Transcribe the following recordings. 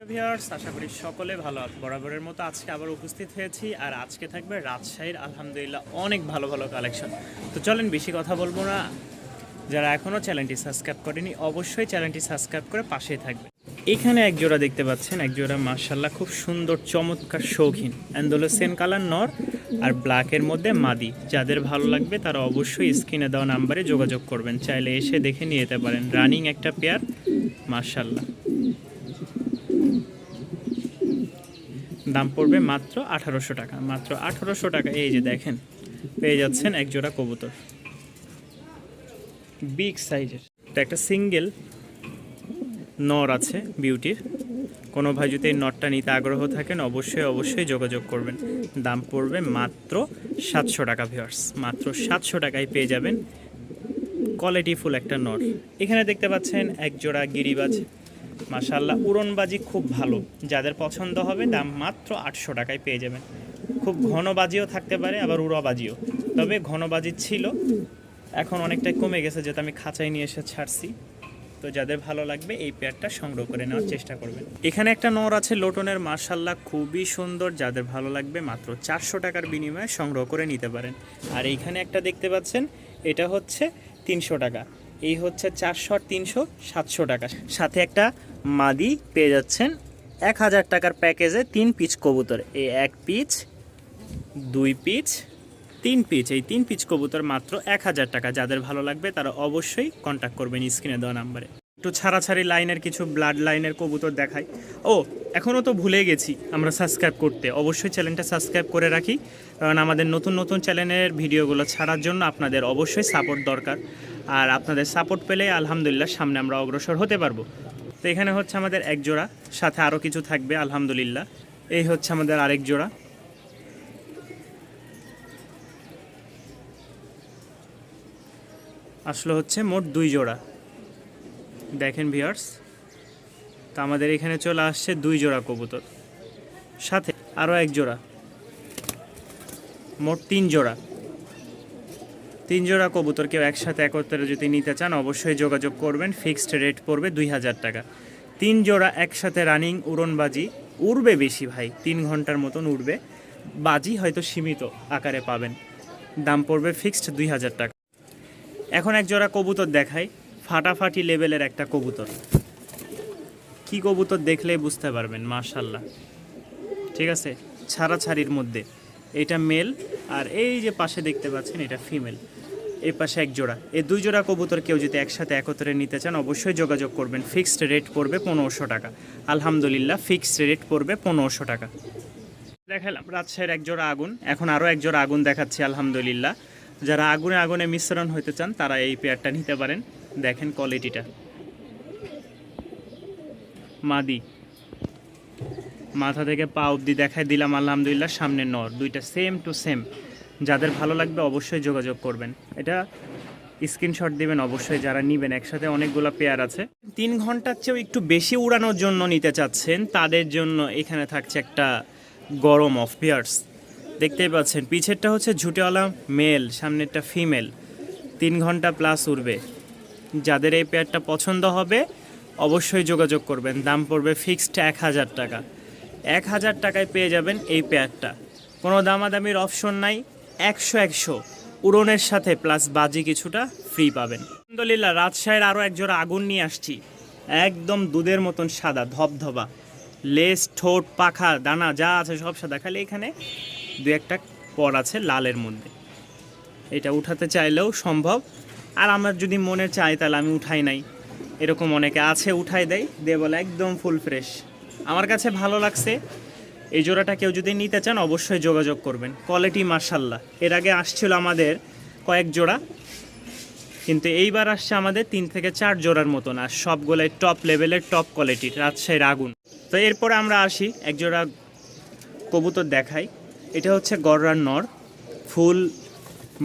আশা করি সকলে ভালো বরাবরের মতো আজকে আবার উপস্থিত হয়েছি আর আজকে থাকবে রাজশাহীর আলহামদুলিল্লাহ অনেক ভালো ভালো কালেকশন তো চলেন, বেশি কথা বলব না। যারা এখনও চ্যানেলটি সাবস্ক্রাইব করেনি, অবশ্যই চ্যানেলটি সাবস্ক্রাইব করে পাশেই থাকবে। এখানে এক জোড়া দেখতে পাচ্ছেন, এক জোড়া মার্শাল্লাহ খুব সুন্দর, চমৎকার শৌখিন। অ্যান্ডোলোসেন কালার নর আর ব্ল্যাকের মধ্যে মাদি। যাদের ভালো লাগবে তারা অবশ্যই স্ক্রিনে দেওয়া নাম্বারে যোগাযোগ করবেন। চাইলে এসে দেখে নিয়ে যেতে পারেন। রানিং একটা পেয়ার মার্শাল্লাহ দাম পড়বে মাত্র আঠারোশো টাকা। মাত্র আঠারোশো টাকা। এই যে দেখেন, পেয়ে যাচ্ছেন এক জোড়া কবুতর। বিগ সাইজের। এটা একটা সিঙ্গেল নর আছে বিউটির। কোনো ভাই যদি নটটা নিতে আগ্রহ থাকেন, অবশ্যই অবশ্যই যোগাযোগ করবেন। দাম পড়বে মাত্র সাতশো টাকা ভিওর্স মাত্র সাতশো টাকায় পেয়ে যাবেন। কোয়ালিটিফুল একটা নর। এখানে দেখতে পাচ্ছেন এক জোড়া গিরিবাজ। মাশাল্লাহ উড়নবাজি খুব ভালো। যাদের পছন্দ হবে, দাম মাত্র আটশো টাকায় পেয়ে যাবেন। খুব ঘনবাজিও থাকতে পারে, আবার উড়াবাজিও। তবে ঘনবাজি ছিল, এখন অনেকটাই কমে গেছে যেটা আমি খাঁচায় নিয়ে এসে ছাড়ছি। তো যাদের ভালো লাগবে, এই পেয়ারটা সংগ্রহ করে নেওয়ার চেষ্টা করবেন। এখানে একটা নর আছে লোটনের মার্শাল্লাহ খুবই সুন্দর। যাদের ভালো লাগবে, মাত্র চারশো টাকার বিনিময়ে সংগ্রহ করে নিতে পারেন। আর এইখানে একটা দেখতে পাচ্ছেন, এটা হচ্ছে তিনশো টাকা। এই হচ্ছে চারশো আর তিনশো, সাতশো টাকা। সাথে একটা মাদি পেয়ে যাচ্ছেন এক হাজার টাকার প্যাকেজে তিন পিচ কবুতর। এই এক পিচ, দুই পিচ, তিন পিচ। এই তিন পিচ কবুতর মাত্র এক হাজার টাকা। যাদের ভালো লাগবে তারা অবশ্যই কন্ট্যাক্ট করবেন স্ক্রিনে দেওয়া নাম্বারে। একটু ছাড়াছাড়ি লাইনের কিছু ব্লাড লাইনের কবুতর দেখাই। ও এখনও তো ভুলে গেছি আমরা সাবস্ক্রাইব করতে। অবশ্যই চ্যানেলটা সাবস্ক্রাইব করে রাখি। কারণ আমাদের নতুন নতুন চ্যানেলের ভিডিওগুলো ছাড়ার জন্য আপনাদের অবশ্যই সাপোর্ট দরকার। আর আপনাদের সাপোর্ট পেলে আলহামদুলিল্লাহ সামনে আমরা অগ্রসর হতে পারব। তো এখানে হচ্ছে আমাদের এক জোড়া, সাথে আরও কিছু থাকবে, আলহামদুলিল্লাহ। এই হচ্ছে আমাদের আরেক জোড়া। আসলে হচ্ছে মোট দুই জোড়া। দেখেন ভিয়ার্স তো আমাদের এখানে চলে আসছে দুই জোড়া কবুতর। সাথে আরও এক জোড়া। মোট তিন জোড়া। তিন জোড়া কবুতর কেউ একসাথে একত্রে যদি নিতে চান, অবশ্যই যোগাযোগ করবেন। ফিক্সড রেট পড়বে দুই হাজার টাকা। তিন জোড়া একসাথে রানিং উড়নবাজি উড়বে বেশি ভাই, তিন ঘণ্টার মতন উড়বে। বাজি হয়তো সীমিত আকারে পাবেন। দাম পড়বে ফিক্সড দুই হাজার টাকা। এখন এক জোড়া কবুতর দেখাই, ফাটাফাটি লেভেলের একটা কবুতর। কি কবুতর দেখলে বুঝতে পারবেন মার্শাল্লাহ ঠিক আছে? ছাড়াছাড়ির মধ্যে। এটা মেল আর এই যে পাশে দেখতে পাচ্ছেন, এটা ফিমেল এই পাশে এক জোড়া। এই দুই জোড়া কবুতর কেউ যদি একসাথে একত্রে নিতে চান, অবশ্যই যোগাযোগ করবেন। ফিক্সড রেট পড়বে পনেরোশো টাকা। আলহামদুলিল্লাহ, ফিক্সড রেট পড়বে পনেরোশো টাকা। দেখালাম, রাজশাহীর এক জোড়া আগুন। এখন আরও এক জোড়া আগুন দেখাচ্ছি, আলহামদুলিল্লাহ। যারা আগুনে আগুনে মিশ্রণ হতে চান, তারা এই পেয়ারটা নিতে পারেন। দেখেন কোয়ালিটিটা মাদি। মাথা থেকে পা অবধি দেখায় দিলাম, আলহামদুলিল্লাহ, সামনে নর। দুইটা সেম টু সেম যাদের ভালো লাগবে অবশ্যই যোগাযোগ করবেন। এটা স্ক্রিনশট দিবেন অবশ্যই যারা নিবেন। একসাথে অনেকগুলো পেয়ার আছে। তিন ঘণ্টার চেয়েও একটু বেশি উড়ানোর জন্য নিতে চাচ্ছেন, তাদের জন্য এখানে থাকছে একটা গরম অফ পেয়ার্স দেখতেই পাচ্ছেন, পিছেরটা হচ্ছে ঝুটেওয়ালা মেল সামনেরটা ফিমেল তিন ঘণ্টা প্লাস উড়বে। যাদের এই পেয়ারটা পছন্দ হবে, অবশ্যই যোগাযোগ করবেন। দাম পড়বে ফিক্সড এক হাজার টাকা। এক হাজার টাকায় পেয়ে যাবেন এই পেয়ারটা কোনো দামাদামির অপশন নাই। একশো একশো। উড়নের সাথে প্লাস বাজি কিছুটা ফ্রি পাবেন। আলহামদুলিল্লাহ, রাজশাহীর আরও এক জোড়া আগুন নিয়ে আসছি। একদম দুধের মতন সাদা, ধবধবা। লেজ ঠোঁট, পাখা, দানা, যা আছে সব সাদা। খালি এখানে দু একটা পর আছে লালের মধ্যে। এটা উঠাতে চাইলেও সম্ভব। আর আমার যদি মনে চাই তাহলে আমি উঠাই নাই। এরকম অনেকে আছে, উঠাই দেয়, দিয়ে বলে একদম ফুল ফ্রেশ আমার কাছে ভালো লাগছে। এই জোড়াটা কেউ যদি নিতে চান, অবশ্যই যোগাযোগ করবেন। কোয়ালিটি মার্শাল্লাহ এর আগে আসছিল আমাদের কয়েক জোড়া, কিন্তু এইবার আসছে আমাদের তিন থেকে চার জোড়ার মতন, আর সবগুলোই টপ লেভেলের টপ কোয়ালিটির রাজশাহীর আগুন। তো এরপরে আমরা আসি, এক জোড়া কবুতর দেখাই। এটা হচ্ছে গররার নর। ফুল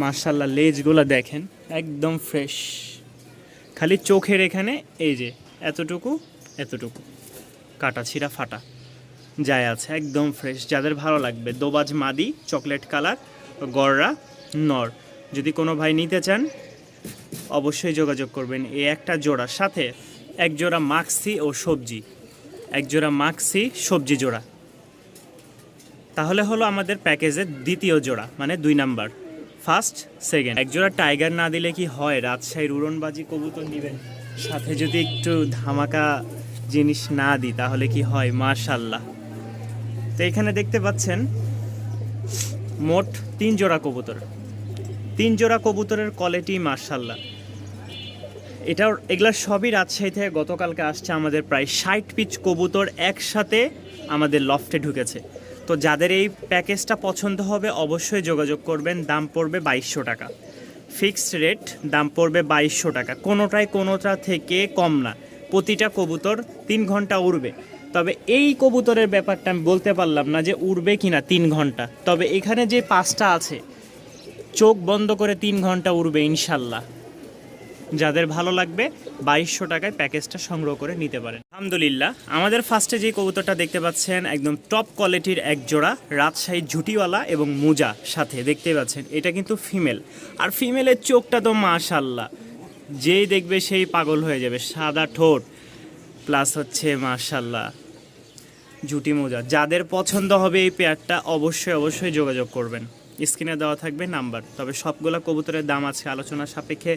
মার্শাল্লাহ লেজগুলো দেখেন, একদম ফ্রেশ খালি চোখের এখানে, এই যে, এতটুকু এতটুকু। কাটা ছিঁড়া ফাটা। যায় আছে, একদম ফ্রেশ যাদের ভালো লাগবে, দোবাজ মাদি চকলেট কালার গররা, নর। যদি কোনো ভাই নিতে চান, অবশ্যই যোগাযোগ করবেন। এই একটা জোড়ার সাথে এক জোড়া মাক্সি ও সবজি। এক জোড়া মাক্সি, সবজি জোড়া। তাহলে হলো আমাদের প্যাকেজের দ্বিতীয় জোড়া মানে দুই নাম্বার। ফার্স্ট সেকেন্ড এক জোড়া টাইগার না দিলে কি হয়? রাজশাহীর উড়নবাজি কবুতর নেবেন। সাথে যদি একটু ধামাকা জিনিস না দিই, তাহলে কি হয়? মাশাল্লাহ তো এখানে দেখতে পাচ্ছেন মোট তিন জোড়া কবুতর। তিন জোড়া কবুতরের কোয়ালিটি মার্শাল্লাহ এটা এগুলা সবই রাজশাহী থেকে গতকালকে আসছে আমাদের প্রায় ষাট পিচ কবুতর একসাথে আমাদের লফটে ঢুকেছে। তো যাদের এই প্যাকেজটা পছন্দ হবে অবশ্যই যোগাযোগ করবেন, দাম পড়বে বাইশশো টাকা। ফিক্সড রেট দাম পড়বে বাইশশো টাকা। কোনোটাই কোনোটা থেকে কম না। প্রতিটা কবুতর তিন ঘণ্টা উড়বে। তবে এই কবুতরের ব্যাপারটা আমি বলতে পারলাম না যে উড়বে কিনা তিন ঘণ্টা। তবে এখানে যে পাঁচটা আছে, চোখ বন্ধ করে তিন ঘণ্টা উড়বে ইনশাল্লাহ। যাদের ভালো লাগবে, বাইশশো টাকায় প্যাকেজটা সংগ্রহ করে নিতে পারেন। আলহামদুলিল্লাহ, আমাদের ফার্স্টে যে কবুতরটা দেখতে পাচ্ছেন, একদম টপ কোয়ালিটির এক জোড়া রাজশাহী ঝুটিওয়ালা এবং মুজা সাথে দেখতে পাচ্ছেন, এটা কিন্তু ফিমেল আর ফিমেলের চোখটা তো মাশাল্লাহ, যেই দেখবে সেই পাগল হয়ে যাবে, সাদা ঠোঁট। প্লাস হচ্ছে মাশাল্লাহ জুটি মোজা। যাদের পছন্দ হবে এই পেয়ারটা অবশ্যই অবশ্যই যোগাযোগ করবেন। স্ক্রিনে দেওয়া থাকবে নাম্বার। তবে সবগুলা কবুতরের দাম আছে আলোচনা সাপেক্ষে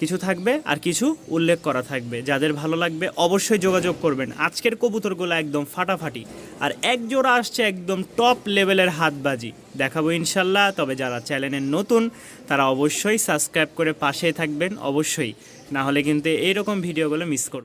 কিছু থাকবে আর কিছু উল্লেখ করা থাকবে। যাদের ভালো লাগবে অবশ্যই যোগাযোগ করবেন। আজকের কবুতরগুলো একদম ফাটাফাটি আর এক জোড়া আসছে একদম টপ লেভেলের হাতবাজি। দেখাবো ইনশাল্লাহ তবে যারা চ্যানেলের নতুন, তারা অবশ্যই সাবস্ক্রাইব করে পাশে থাকবেন, অবশ্যই। না হলে কিন্তু এইরকম ভিডিওগুলো মিস করবে